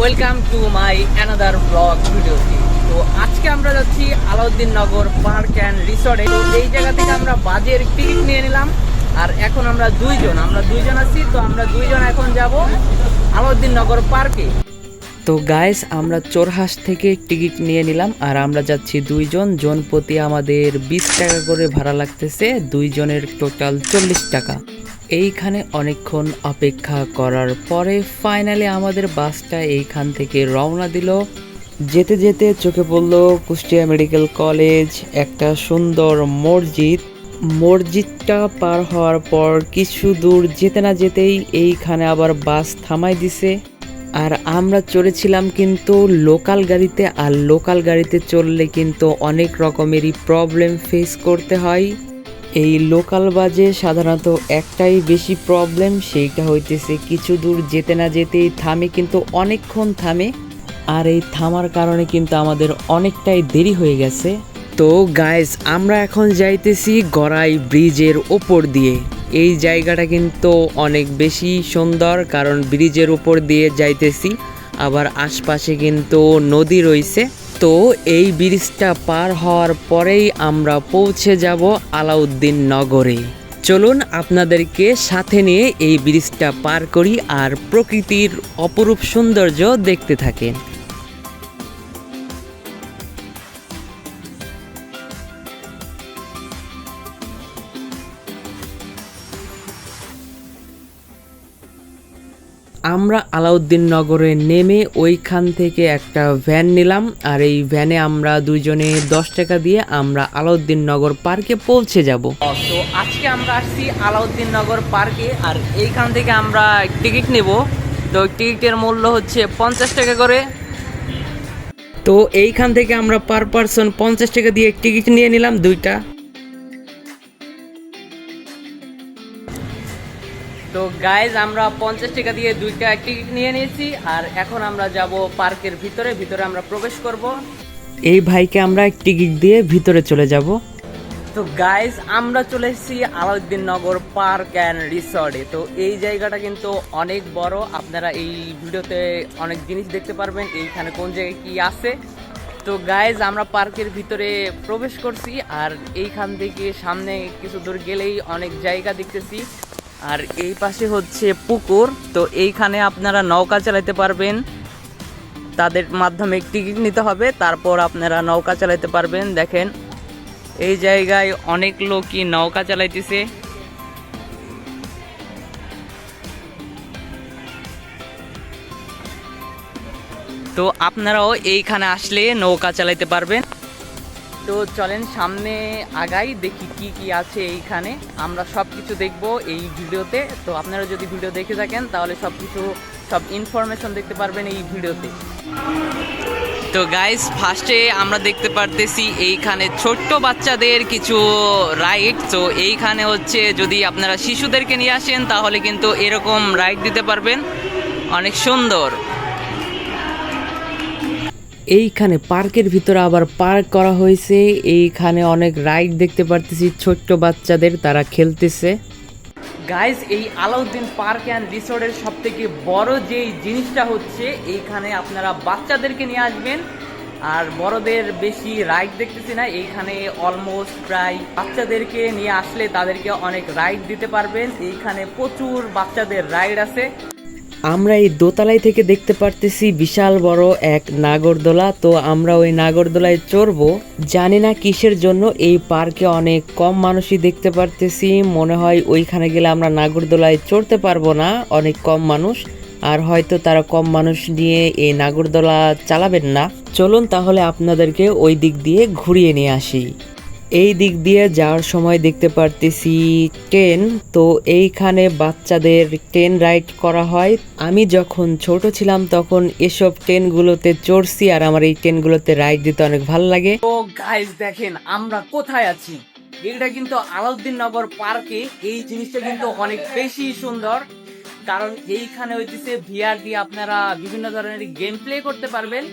Welcome to my another vlog video তো আজকে আমরা যাচ্ছি আলাউদ্দিন নগর পার্ক অ্যান্ড রিসর্টে তো এই জায়গা থেকে আমরা বাজের টিকিট নিয়ে নিলাম। আর এখন আমরা দুইজন আমরা দুইজন আছি, তো আমরা দুইজন এখন যাব আলাউদ্দিন নগর পার্কে। তো গাইস আমরা চোরহাস থেকে টিকিট নিয়ে নিলাম, আর আমরা যাচ্ছি দুইজন। জন প্রতি আমাদের বিশ টাকা করে ভাড়া লাগতেছে, দুইজনের টোটাল চল্লিশ টাকা। এইখানে অনেকক্ষণ অপেক্ষা করার পরে ফাইনালি আমাদের বাসটা এইখান থেকে রওনা দিল। যেতে যেতে চোখে পড়ল কুষ্টিয়া মেডিকেল কলেজ, একটা সুন্দর মসজিদ। মসজিদটা পার হওয়ার পর কিছু দূর যেতে না যেতেই এইখানে আবার বাস থামাই দিছে। আর আমরা চড়েছিলাম কিন্তু লোকাল গাড়িতে, আর লোকাল গাড়িতে চললে কিন্তু অনেক রকমেরই প্রবলেম ফেস করতে হয়। এই লোকাল বাজে সাধারণত একটাই বেশি প্রবলেম সেইটা হইতেছে কিছু দূর যেতে না যেতেই থামে কিন্তু অনেকক্ষণ থামে। আর এই থামার কারণে কিন্তু আমাদের অনেকটাই দেরি হয়ে গেছে। তো গাইজ আমরা এখন যাইতেছি গড়াই ব্রিজের ওপর দিয়ে। এই জায়গাটা কিন্তু অনেক বেশি সুন্দর কারণ ব্রিজের উপর দিয়ে যাইতেছি। আবার আশপাশে কিন্তু নদী রয়েছে। তো এই ব্রিজটা পার হওয়ার পরেই আমরা পৌঁছে যাব আলাউদ্দিন নগরে। চলুন আপনাদেরকে সাথে নিয়ে এই ব্রিজটা পার করি আর প্রকৃতির অপরূপ সৌন্দর্য দেখতে থাকেন। আমরা আলাউদ্দিন নগরে নেমে ওইখান থেকে একটা ভ্যান নিলাম আর এই ভ্যানে আমরা দুইজনে দশ টাকা দিয়ে আমরা আলাউদ্দিন নগর পার্কে পৌঁছে যাব। তো আজকে আমরা আসছি আলাউদ্দিন নগর পার্কে আর এইখান থেকে আমরা টিকিট নেব। তো টিকিটের মূল্য হচ্ছে পঞ্চাশ টাকা করে। তো এইখান থেকে আমরা পার পারসন পঞ্চাশ টাকা দিয়ে টিকিট নিয়ে নিলাম দুইটা। তো গাইজ আমরা পঞ্চাশ টাকা দিয়ে দুইটা টিকিট নিয়ে নিয়েছি, আর এখন আমরা যাব পার্কের ভিতরে ভিতরে আমরা প্রবেশ করব। এই ভাইকে আমরা টিকিট দিয়ে ভিতরে চলে যাব। তো গাইজ আমরা চলে এসেছি আলাউদ্দিন নগর পার্ক অ্যান্ড রিসর্টে তো এই জায়গাটা কিন্তু অনেক বড়, আপনারা এই ভিডিওতে অনেক জিনিস দেখতে পারবেন, এইখানে কোন জায়গায় কি আছে। তো গাইজ আমরা পার্কের ভিতরে প্রবেশ করছি, আর এইখান থেকে সামনে কিছু দূর গেলেই অনেক জায়গা দেখতেছি। আর এই পাশে হচ্ছে পুকুর, তো এইখানে আপনারা নৌকা চালাতে পারবেন। তাদের মাধ্যমে টিকিট নিতে হবে, তারপর আপনারা নৌকা চালাতে পারবেন। দেখেন, এই জায়গায় অনেক লোকই নৌকা চালাইতেছে। তো আপনারাও এইখানে আসলে নৌকা চালাইতে পারবেন। তো চলেন সামনে আগাই, দেখি কি কি আছে এইখানে। আমরা সব কিছু দেখব এই ভিডিওতে। তো আপনারা যদি ভিডিও দেখে থাকেন, তাহলে সব কিছু সব ইনফরমেশন দেখতে পারবেন এই ভিডিওতে। তো গাইস ফার্স্টে আমরা দেখতে পারতেছি এইখানে ছোট্ট বাচ্চাদের কিছু রাইড তো এইখানে হচ্ছে যদি আপনারা শিশুদেরকে নিয়ে আসেন, তাহলে কিন্তু এরকম রাইড দিতে পারবেন। অনেক সুন্দর। এইখানে পার্কের ভিতরে আবার পার্ক করা হয়েছে। এইখানে অনেক রাইড দেখতে পারতেছি, ছোট্ট বাচ্চাদের তারা খেলতেছে। গাইজ এই আলাউদ্দিন পার্ক অ্যান্ড রিসোর্টের সব থেকে বড় যেই জিনিসটা হচ্ছে, এইখানে আপনারা বাচ্চাদেরকে নিয়ে আসবেন। আর বড়দের বেশি রাইড দেখতেছি না, এইখানে অলমোস্ট প্রায় বাচ্চাদেরকে নিয়ে আসলে তাদেরকে অনেক রাইড দিতে পারবেন। এইখানে প্রচুর বাচ্চাদের রাইড আছে। আমরা এই দোতলায় থেকে দেখতে পারতেছি বিশাল বড় এক নাগরদোলা। তো আমরা ওই নাগরদোলায় চড়বো। জানি না কিসের জন্য এই পার্কে অনেক কম মানুষই দেখতে পারতেছি। মনে হয় ওইখানে গেলে আমরা নাগরদোলায় চড়তে পারব না। অনেক কম মানুষ। আর হয়তো তারা কম মানুষ নিয়ে এই নাগরদোলা চালাবেন না। চলুন তাহলে আপনাদেরকে ওই দিক দিয়ে ঘুরিয়ে নিয়ে আসি। এই দিক দিয়ে যাওয়ার সময় দেখতে পারতেছি ট্রেন তো এইখানে বাচ্চাদের ট্রেন রাইড করা হয়। আমি যখন ছোট ছিলাম তখন এসব ট্রেনগুলোতে চড়ছি আর আমার এই ট্রেনগুলোতে রাইড দিতে অনেক ভালো লাগে। তো গাইস দেখেন, আমরা কোথায় আছি? এটা কিন্তু আলাউদ্দিন নগর পার্কে। এই জিনিসটা কিন্তু অনেক বেশি সুন্দর। কারণ এইখানে হইতেছে ভিআর দিয়ে আপনারা বিভিন্ন ধরনের গেম প্লে করতে পারবেন।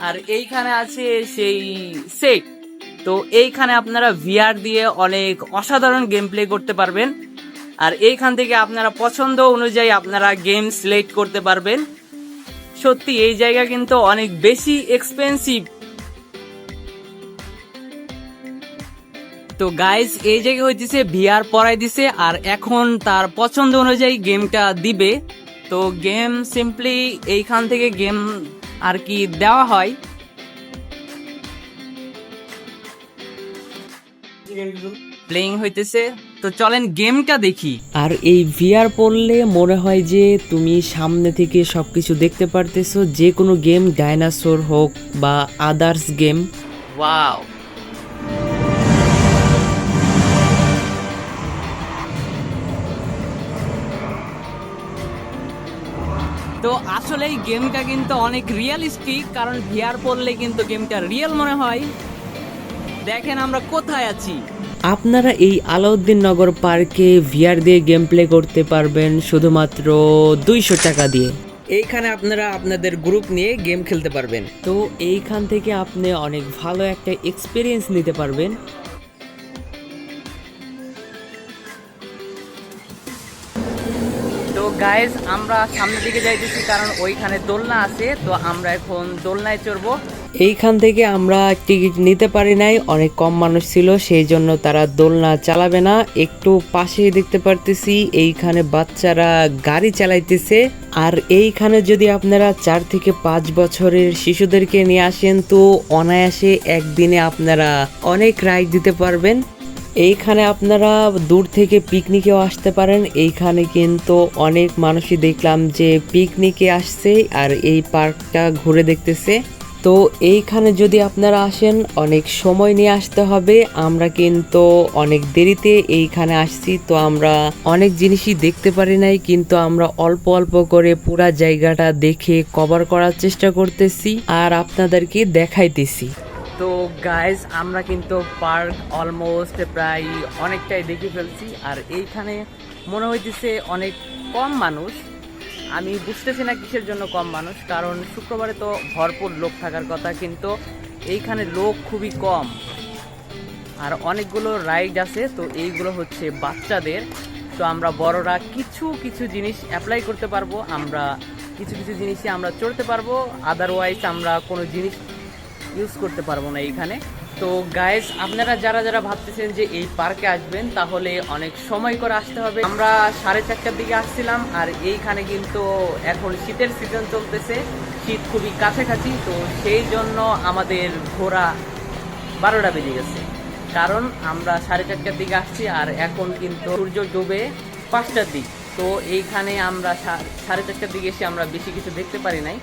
আর এইখানে আছে সেই সেট তো এইখানে আপনারা ভিআর দিয়ে অনেক অসাধারণ গেম প্লে করতে পারবেন। আর এইখান থেকে আপনারা পছন্দ অনুযায়ী আপনারা গেম সিলেক্ট করতে পারবেন। সত্যি, এই জায়গা কিন্তু অনেক বেশি এক্সপেন্সিভ তো গাইজ এই জায়গায় হইতেছে ভিআর পড়াই দিছে, আর এখন তার পছন্দ অনুযায়ী গেমটা দিবে। তো গেম সিম্পলি এইখান থেকে গেম আর কি দেওয়া হয়। প্লেইং হইতেছে। তো চলেন গেমটা দেখি। আর এই ভিআর পড়লে মনে হয় যে তুমি সামনে থেকে সবকিছু দেখতে পারতেছো যে কোনো গেম ডাইনাসোর হোক বা আদার্স গেম ওয়াও তো আসলে এই গেমটা কিন্তু অনেক রিয়েলিস্টিক কারণ ভিআর পড়লে কিন্তু গেমটা রিয়েল মনে হয়। দেখেন আমরা কোথায় আছি। আপনারা এই আলাউদ্দিন নগর পার্কে ভিআর দিয়ে গেম প্লে করতে পারবেন শুধুমাত্র দুইশো টাকা দিয়ে। এইখানে আপনারা আপনাদের গ্রুপ নিয়ে গেম খেলতে পারবেন। তো এইখান থেকে আপনি অনেক ভালো একটা এক্সপিরিয়েন্স নিতে পারবেন। তো গাইজ আমরা সামনের দিকে যাইতেছি কারণ ওইখানে দোলনা আছে তো আমরা এখন দোলনায় চড়বো। এইখান থেকে আমরা টিকিট নিতে পারি নাই, অনেক কম মানুষ ছিল, সেই জন্য তারা দোলনা চালাবে না। একটু পাশেই দেখতে পারতেছি, এইখানে বাচ্চারা গাড়ি চালাইতেছে। আর এইখানে যদি আপনারা চার থেকে পাঁচ বছরের শিশুদেরকে নিয়ে আসেন, তো অনায়াসে একদিনে আপনারা অনেক রাইড দিতে পারবেন। এইখানে আপনারা দূর থেকে পিকনিকেও আসতে পারেন। এইখানে কিন্তু অনেক মানুষই দেখলাম যে পিকনিকে আসছে আর এই পার্কটা ঘুরে দেখতেছে। তো এইখানে যদি আপনারা আসেন, অনেক সময় নিয়ে আসতে হবে। আমরা কিন্তু অনেক দেরিতে এইখানে আসছি, তো আমরা অনেক জিনিসই দেখতে পারি নাই, কিন্তু আমরা অল্প অল্প করে পুরা জায়গাটা দেখে কভার করার চেষ্টা করতেছি আর আপনাদেরকে দেখাইতেছি। তো গাইজ আমরা কিন্তু পার্ক অলমোস্ট প্রায় অনেকটাই দেখে ফেলছি, আর এইখানে মনে হইতেছে অনেক কম মানুষ। আমি বুঝতেছি না কিসের জন্য কম মানুষ, কারণ শুক্রবারে তো ভরপুর লোক থাকার কথা, কিন্তু এইখানে লোক খুবই কম। আর অনেকগুলো রাইড আছে, তো এইগুলো হচ্ছে বাচ্চাদের। তো আমরা বড়রা কিছু কিছু জিনিস অ্যাপ্লাই করতে পারব, আমরা কিছু কিছু জিনিসই আমরা চড়তে পারব আদারওয়াইজ আমরা কোনো জিনিস ইউজ করতে পারব না এইখানে। তো গাইস আপনারা যারা যারা ভাবতেছেন যে এই পার্কে আসবেন, তাহলে অনেক সময় করে আসতে হবে। আমরা সাড়ে চারটার দিকে আসছিলাম, আর এইখানে কিন্তু এখন শীতের সিজন চলতেছে। শীত খুবই কাছাকাছি, তো সেই জন্য আমাদের ঘোরা বারোটা বেজে গেছে। কারণ আমরা সাড়ে চারটার দিকে আসছি, আর এখন কিন্তু সূর্য ডুবে পাঁচটার দিক। তো এইখানে আমরা সাড়ে চারটার দিকে এসে আমরা বেশি কিছু দেখতে পারি নাই।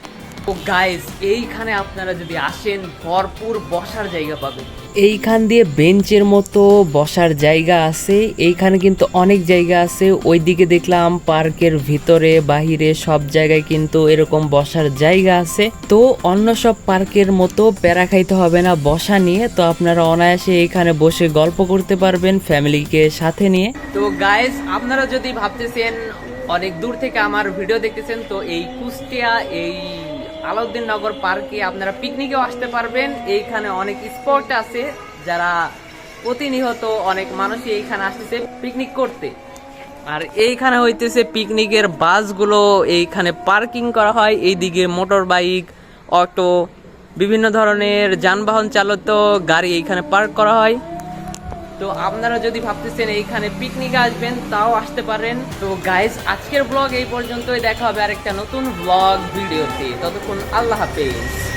তো গাইস এইখানে আপনারা যদি আসেন ভরপুর বসার জায়গা পাবেন। এইখান দিয়ে বেঞ্চের মতো বসার জায়গা আছে। এইখানে কিন্তু অনেক জায়গা আছে। ওইদিকে দেখলাম পার্কের ভিতরে বাহিরে সব জায়গায় কিন্তু এরকম বসার জায়গা আছে। তো অন্য সব পার্কের মতো প্যারা খাইতে হবে না বসা নিয়ে। তো আপনারা অনায়াসে এখানে বসে গল্প করতে পারবেন ফ্যামিলিকে সাথে নিয়ে। তো গাইস আপনারা যদি ভাবতেছেন অনেক দূর থেকে আমার ভিডিও দেখতেছেন তো এই কুষ্টিয়া এই আলাউদ্দিন নগর পার্কে আপনারা পিকনিকেও আসতে পারবেন। এইখানে অনেক স্পট আছে, যারা প্রতিনিয়ত অনেক মানুষই এইখানে আসতেছে পিকনিক করতে। আর এইখানে হইতেছে পিকনিকের বাসগুলো, এইখানে পার্কিং করা হয়, এইদিকে মোটর বাইক, অটো, বিভিন্ন ধরনের যানবাহন চালিত গাড়ি এইখানে পার্ক করা হয়। তো আপনারা যদি ভাবতেছেন এইখানে পিকনিকে আসবেন, তাও আসতে পারেন। তো গাইজ আজকের ব্লগ এই পর্যন্তই। দেখা হবে আরেকটা নতুন ব্লগ ভিডিওতে। ততক্ষণ আল্লাহ হাফেজ।